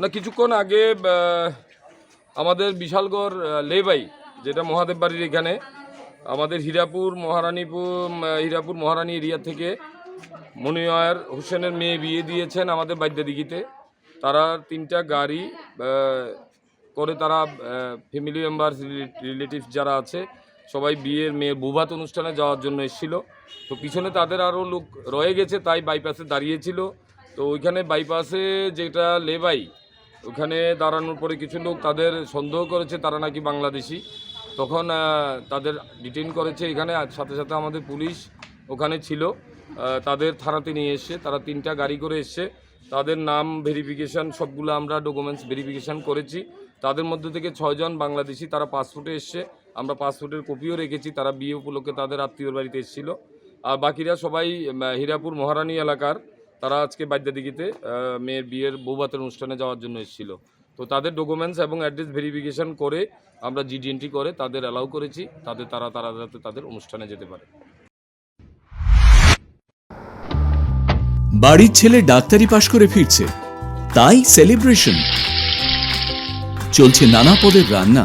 না, কিছুক্ষণ আগে আমাদের বিশালগড় লেবাই, যেটা মহাদেব বাড়ির এখানে, আমাদের হীরাপুর মহারানীপুর হীরাপুর মহারানী এরিয়া থেকে মনিয়ার হোসেনের মেয়ে বিয়ে দিয়েছেন আমাদের বাদ্যাদিঘিতে তারা তিনটা গাড়ি করে তারা ফ্যামিলি মেম্বার রিলেটিভ যারা আছে, সবাই বিয়ের মেয়ের বুভাত অনুষ্ঠানে যাওয়ার জন্য এসেছিল। তো পিছনে তাদের আরও লোক রয়ে গেছে, তাই বাইপাসে দাঁড়িয়েছিল। তো ওইখানে বাইপাসে যেটা লেবাই, ওখানে দাঁড়ানোর পরে কিছু লোক তাদের সন্দেহ করেছে, তারা নাকি বাংলাদেশি। তখন তাদের ডিটেইন করেছে এখানে সাথে সাথে আমাদের পুলিশ ওখানে ছিল। তাদের থানাতে নিয়ে এসছে তারা তিনটা গাড়ি করে এসছে। তাদের নাম ভেরিফিকেশন সবগুলো আমরা ডকুমেন্টস ভেরিফিকেশান করেছি। তাদের মধ্যে থেকে ছয়জন বাংলাদেশি, তারা পাসপোর্টে এসছে। আমরা পাসপোর্টের কপিও রেখেছি, তারা বিয়ে উপলক্ষে তাদের আত্মীয়র বাড়িতে এসেছিল। আর বাকিরা সবাই হীরাপুর মহারানী এলাকার। তারা আজকে বাদ্যাদিঘিতে মেয়ের বিয়ের বৌভাতের অনুষ্ঠানে যাওয়ার জন্য এসেছিল। তো তাদের ডকুমেন্টস এবং অ্যাড্রেস ভেরিফিকেশন করে আমরা জিডিএনটি করে তাদের অ্যালাউ করেছি। তাদের তারা তারা যাতে তাদের অনুষ্ঠানে যেতে পারে। বাড়ির ছেলে ডাক্তারি পাশ করে ফিরছে। তাই সেলিব্রেশন চলছে নানা পদের রান্না।